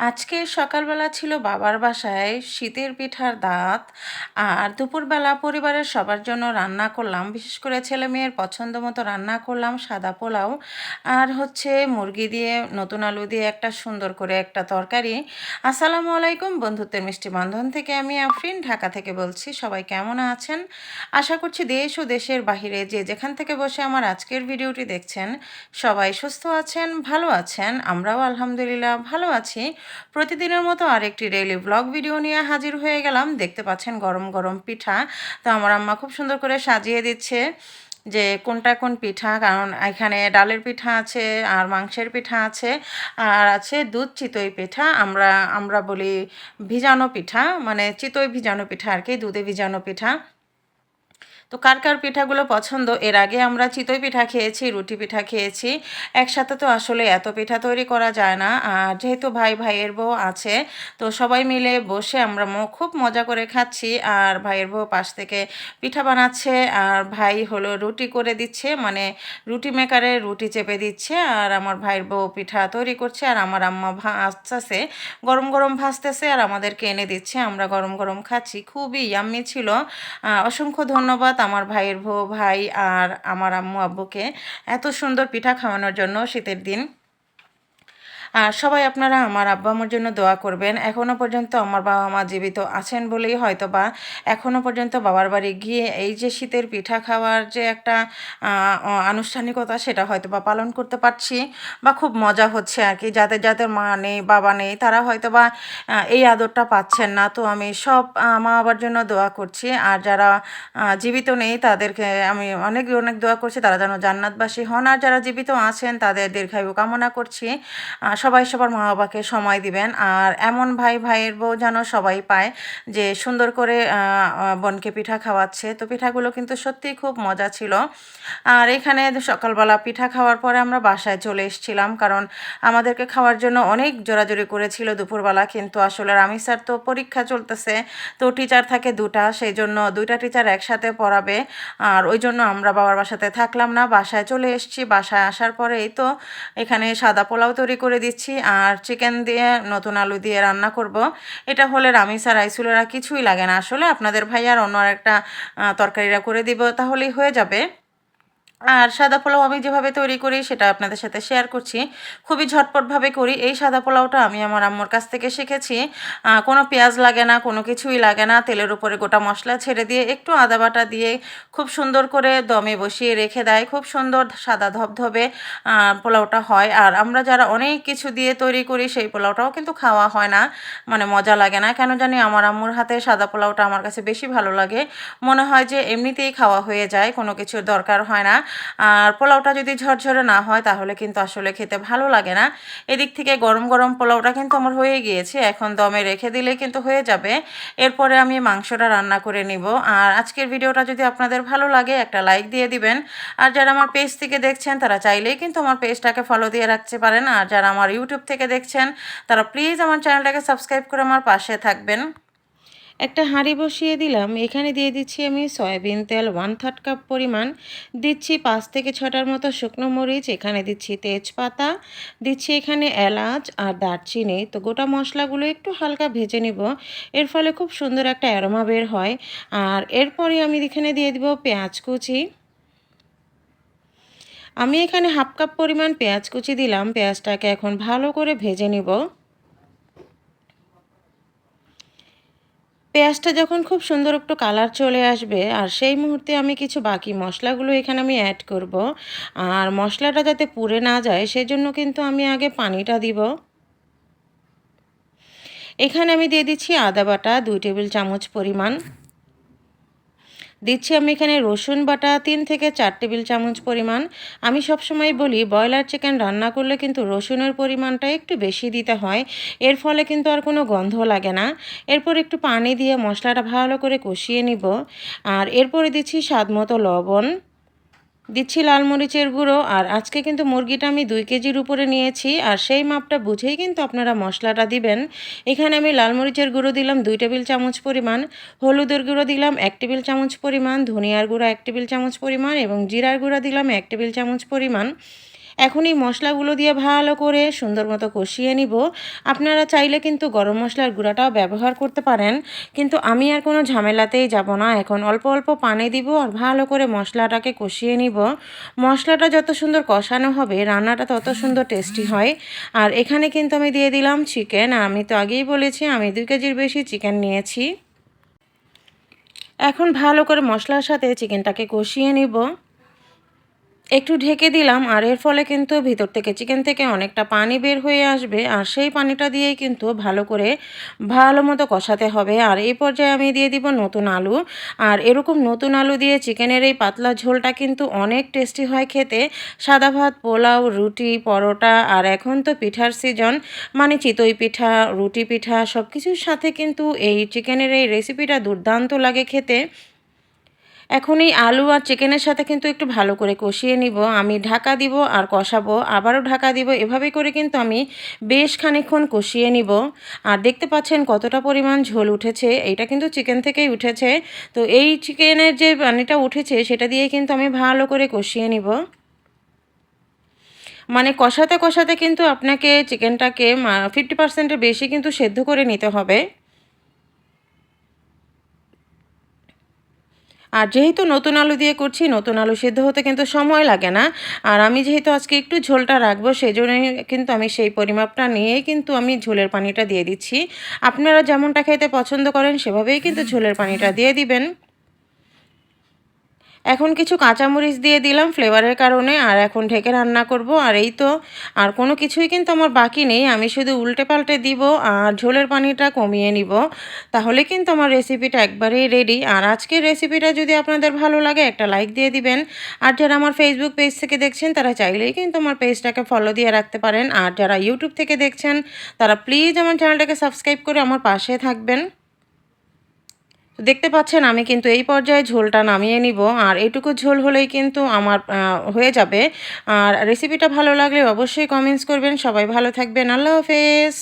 আজকে সকালবেলা ছিল বাবার বাসায় শীতের পিঠার দাঁত আর দুপুরবেলা পরিবারের সবার জন্য রান্না করলাম। বিশেষ করে ছেলে মেয়ের পছন্দ মতো রান্না করলাম সাদা পোলাও আর হচ্ছে মুরগি দিয়ে, নতুন আলু দিয়ে একটা সুন্দর করে একটা তরকারি। আসসালামু আলাইকুম বন্ধুত্বের মিষ্টি বন্ধন থেকে আমি আফরিন, ঢাকা থেকে বলছি সবাই কেমন আছেন? আশা করছি দেশ ও দেশের বাহিরে যে যেখান থেকে বসে আমার আজকের ভিডিওটি দেখছেন সবাই সুস্থ আছেন, ভালো আছেন, আমরাও আলহামদুলিল্লাহ ভালো আছি। প্রতিদিনের মতো আরেকটি ডেইলি ব্লগ ভিডিও নিয়ে হাজির হয়ে গেলাম। দেখতে পাচ্ছেন গরম গরম পিঠা। তো আমার আম্মা খুব সুন্দর করে সাজিয়ে দিচ্ছে যে কোনটা কোন পিঠা, কারণ এখানে ডালের পিঠা আছে, আর মাংসের পিঠা আছে, আর আছে দুধ চিতই পিঠা। আমরা আমরা বলি ভিজানো পিঠা মানে চিতই ভিজানো পিঠা আর কি, দুধে ভিজানো পিঠা। তো কার কার পিঠাগুলো পছন্দ? এর আগে আমরা চিতই পিঠা খেয়েছি, রুটি পিঠা খেয়েছি। একসাথে তো আসলে এত পিঠা তৈরি করা যায় না। আর যেহেতু ভাই ভাইয়ের বউ আছে, তো সবাই মিলে বসে আমরা খুব মজা করে খাচ্ছি। আর ভাইয়ের বউ পাশ থেকে পিঠা বানাচ্ছে। আর ভাই হলো রুটি করে দিচ্ছে মানে রুটি মেকারে রুটি চেপে দিচ্ছে। আর আমার ভাইয়ের বউ পিঠা তৈরি করছে। আর আমার আম্মা ভাজতেছে, গরম গরম ভাজতেছে। আর আমাদেরকে এনে দিচ্ছে। আমরা গরম গরম খাচ্ছি। খুবই ইয়াম্মি ছিল। অসংখ্য ধন্যবাদ আমার ভাইয়ের ভো ভাই আর আমার আম্মু আব্বুকে এত সুন্দর পিঠা খাওয়ানোর জন্য শীতের দিন। আর সবাই আপনারা আমার আব্বা আমার জন্য দোয়া করবেন। এখনও পর্যন্ত আমার বাবা মা জীবিত আছেন বলেই হয়তো বা এখনও পর্যন্ত বাবার বাড়ি গিয়ে এই যে শীতের পিঠা খাওয়ার যে একটা আনুষ্ঠানিকতা সেটা হয়তো বা পালন করতে পারছি বা খুব মজা হচ্ছে আর কি। যাদের যাদের মা নেই, বাবা নেই, তারা হয়তো বা এই আদরটা পাচ্ছেন না। তো আমি সব মা বাবার জন্য দোয়া করছি আর যারা জীবিত নেই তাদেরকে আমি অনেক অনেক দোয়া করছি। তারা যেন জান্নাতবাসী হন। আর যারা জীবিত আছেন তাদের দীর্ঘায়ু কামনা করছি। সবাই সবার মা বাবাকে সময় দিবেন। আর এমন ভাই, ভাইয়ের বউ যেন সবাই পায় যে সুন্দর করে বোনকে পিঠা খাওয়াচ্ছে। তো পিঠাগুলো কিন্তু সত্যিই খুব মজা ছিল। আর এখানে সকালবেলা পিঠা খাওয়ার পরে আমরা বাসায় চলে এসেছিলাম কারণ আমাদেরকে খাওয়ার জন্য অনেক জোরাজোরি করেছিল দুপুরবেলা। কিন্তু আসলে রামি স্যার তো পরীক্ষা চলতেছে, তো টিচার থাকে দুটা সেই জন্য দুইটা টিচার একসাথে পড়াবে। আর ওই জন্য আমরা বাবার বাসাতে থাকলাম না। বাসায় চলে এসেছি। বাসায় আসার পরে এই তো এখানে সাদা পোলাও তৈরি করে দিচ্ছি দিচ্ছি আর চিকেন দিয়ে নতুন আলু দিয়ে রান্না করব। এটা হলে রামিস আর আইসুলেরা কিছুই লাগে না। আসলে আপনাদের ভাই আর অন্য একটা তরকারিরা করে দিব, তাহলেই হয়ে যাবে। আর সাদা পোলাও আমি যেভাবে তৈরি করি সেটা আপনাদের সাথে শেয়ার করছি। খুবই ঝটপটভাবে করি। এই সাদা পোলাওটা আমি আমার আম্মুর কাছ থেকে শিখেছি। কোনো পেঁয়াজ লাগে না, কোনো কিছুই লাগে না। তেলের উপরে গোটা মশলা ছেড়ে দিয়ে একটু আদা বাটা দিয়ে খুব সুন্দর করে দমে বসিয়ে রেখে দেয়। খুব সুন্দর সাদা ধবধবে পোলাওটা হয়। আর আমরা যারা অনেক কিছু দিয়ে তৈরি করি সেই পোলাওটাও কিন্তু খাওয়া হয় না। মানে মজা লাগে না। কেন জানি আমার আম্মুর হাতে সাদা পোলাওটা আমার কাছে বেশি ভালো লাগে। মনে হয় যে এমনিতেই খাওয়া হয়ে যায়, কোনো কিছুর দরকার হয় না। আর পোলাওটা যদি ঝরঝরে না হয়, তাহলে কিন্তু আসলে খেতে ভালো লাগে না। এদিক থেকে গরম গরম পোলাওটা কিন্তু আমার হয়ে গিয়েছে। এখন দমে রেখে দিলে কিন্তু হয়ে যাবে। এরপরে আমি মাংসটা রান্না করে নিব। আর আজকের ভিডিওটা যদি আপনাদের ভালো লাগে, একটা লাইক দিয়ে দিবেন। আর যারা আমার পেজ থেকে দেখছেন, তারা চাইলেই কিন্তু আমার পেজটাকে ফলো দিয়ে রাখতে পারেন। আর যারা আমার ইউটিউব থেকে দেখছেন, তারা প্লিজ আমার চ্যানেলটাকে সাবস্ক্রাইব করে আমার পাশে থাকবেন। একটা হাঁড়ি বসিয়ে দিলাম। এখানে দিয়ে দিচ্ছি আমি সয়াবিন তেল ওয়ান থার্ড কাপ পরিমাণ। দিচ্ছি পাঁচ থেকে ছটার মতো শুকনো মরিচ, এখানে দিচ্ছি তেজপাতা। দিচ্ছি এখানে এলাচ আর দারচিনি। তো গোটা মশলাগুলো একটু হালকা ভেজে নিব। এর ফলে খুব সুন্দর একটা অ্যারোমা বের হয়। আর এরপরে আমি এখানে দিয়ে দিব পেঁয়াজ কুচি। আমি এখানে হাফ কাপ পরিমাণ পেঁয়াজ কুচি দিলাম। পেঁয়াজটাকে এখন ভালো করে ভেজে নিব। পেঁয়াজটা যখন খুব সুন্দর একটু কালার চলে আসবে, আর সেই মুহূর্তে আমি কিছু বাকি মশলাগুলো এখানে আমি অ্যাড করব। আর মশলাটা যাতে পুড়ে না যায়, সেজন্য কিন্তু আমি আগে পানিটা দিব। এখানে আমি দিয়ে দিচ্ছি আদা বাটা, দুই টেবিল চামচ পরিমাণ। দিচ্ছি আমি এখানে রসুন বাটা, তিন থেকে চার টেবিল চামচ পরিমাণ। আমি সবসময় বলি, ব্রয়লার চিকেন রান্না করলে কিন্তু রসুনের পরিমাণটা একটু বেশি দিতে হয়। এর ফলে কিন্তু আর কোনো গন্ধ লাগে না। এরপর একটু পানি দিয়ে মশলাটা ভালো করে কষিয়ে নিব। আর এরপরে দিচ্ছি স্বাদ মতো লবণ। দিচ্ছি লাল মরিচের গুঁড়ো, আর আজকে কিন্তু মুরগিটা আমি দুই কেজির উপরে নিয়েছি, আর সেই মাপটা বুঝেই কিন্তু আপনারা মশলাটা দিবেন। এখানে আমি লাল মরিচের গুঁড়ো দিলাম দুই টেবিল চামচ পরিমাণ, হলুদের গুঁড়ো দিলাম এক টেবিল চামচ পরিমাণ, ধনিয়ার গুঁড়ো এক টেবিল চামচ পরিমাণ এবং জিরার গুঁড়ো দিলাম এক টেবিল চামচ পরিমাণ। এখন এই মশলাগুলো দিয়ে ভালো করে সুন্দর মতো কষিয়ে নিব। আপনারা চাইলে কিন্তু গরম মশলার গুঁড়াটাও ব্যবহার করতে পারেন, কিন্তু আমি আর কোনো ঝামেলাতেই যাব না। এখন অল্প অল্প পানি দিব আর ভালো করে মশলাটাকে কষিয়ে নিব। মশলাটা যত সুন্দর কষানো হবে, রান্নাটা তত সুন্দর টেস্টি হয়। আর এখানে কিন্তু আমি দিয়ে দিলাম চিকেন। আমি তো আগেই বলেছি, আমি দুই কেজির বেশি চিকেন নিয়েছি। এখন ভালো করে মশলার সাথে চিকেনটাকে কষিয়ে নিব। একটু ঢেকে দিলাম, আর এর ফলে কিন্তু ভিতর থেকে চিকেন থেকে অনেকটা পানি বের হয়ে আসবে, আর সেই পানিটা দিয়েই কিন্তু ভালো করে ভালো মতো কষাতে হবে। আর এই পর্যায়ে আমি দিয়ে দিব নতুন আলু। আর এরকম নতুন আলু দিয়ে চিকেনের এই পাতলা ঝোলটা কিন্তু অনেক টেস্টি হয় খেতে। সাদা ভাত, পোলাও, রুটি, পরোটা, আর এখন তো পিঠার সিজন মানে চিতই পিঠা, রুটি পিঠা সব কিছুর সাথে কিন্তু এই চিকেনের এই রেসিপিটা দুর্দান্ত লাগে খেতে। এখন এই আলু আর চিকেনের সাথে কিন্তু একটু ভালো করে কষিয়ে নিব, আমি ঢাকা দিব আর কষাবো, আবারও ঢাকা দিব, এভাবে করে কিন্তু আমি বেশ খানিক্ষণ কষিয়ে নিব। আর দেখতে পাচ্ছেন কতটা পরিমাণ ঝোল উঠেছে, এইটা কিন্তু চিকেন থেকেই উঠেছে। তো এই চিকেনের যে পানিটা উঠেছে, সেটা দিয়ে কিন্তু আমি ভালো করে কষিয়ে নিব। মানে কষাতে কষাতে কিন্তু আপনাকে চিকেনটাকে ফিফটি পার্সেন্টের বেশি কিন্তু সেদ্ধ করে নিতে হবে। আর যেহেতু নতুন আলু দিয়ে করছি, নতুন আলু সেদ্ধ হতে কিন্তু সময় লাগে না। আর আমি যেহেতু আজকে একটু ঝোলটা রাখব সেই জন্যই কিন্তু আমি সেই পরিমাপটা নিয়েই কিন্তু আমি ঝোলের পানিটা দিয়ে দিচ্ছি। আপনারা যেমনটা খেতে পছন্দ করেন, সেভাবেই কিন্তু ঝোলের পানিটা দিয়ে দিবেন। এখন কিছু কাঁচামরিচ দিয়ে দিলাম ফ্লেভারের কারণে, আর এখন ঢেকে রান্না করব। আর এই তো, আর কোনো কিছুই কিন্তু আমার বাকি নেই। আমি শুধু উল্টে পাল্টে দিব আর ঝোলের পানিটা কমিয়ে নিব। তাহলে কিন্তু আমার রেসিপিটা একবারেই রেডি আর আজকের রেসিপিটা যদি আপনাদের ভালো লাগে, একটা লাইক দিয়ে দিবেন। আর যারা আমার ফেসবুক পেজ থেকে দেখছেন, তারা চাইলেই কিন্তু আমার পেজটাকে ফলো দিয়ে রাখতে পারেন। আর যারা ইউটিউব থেকে দেখছেন, তারা প্লিজ আমার চ্যানেলটাকে সাবস্ক্রাইব করে আমার পাশে থাকবেন। দেখতে পাচ্ছেন, আমি কিন্তু এই পর্যায়ে ঝোলটা নামিয়ে নিব। আর এইটুকু ঝোল হলেই কিন্তু আমার হয়ে যাবে। আর রেসিপিটা ভালো লাগলে অবশ্যই কমেন্টস করবেন। সবাই ভালো থাকবেন। আল্লাহ হাফেজ।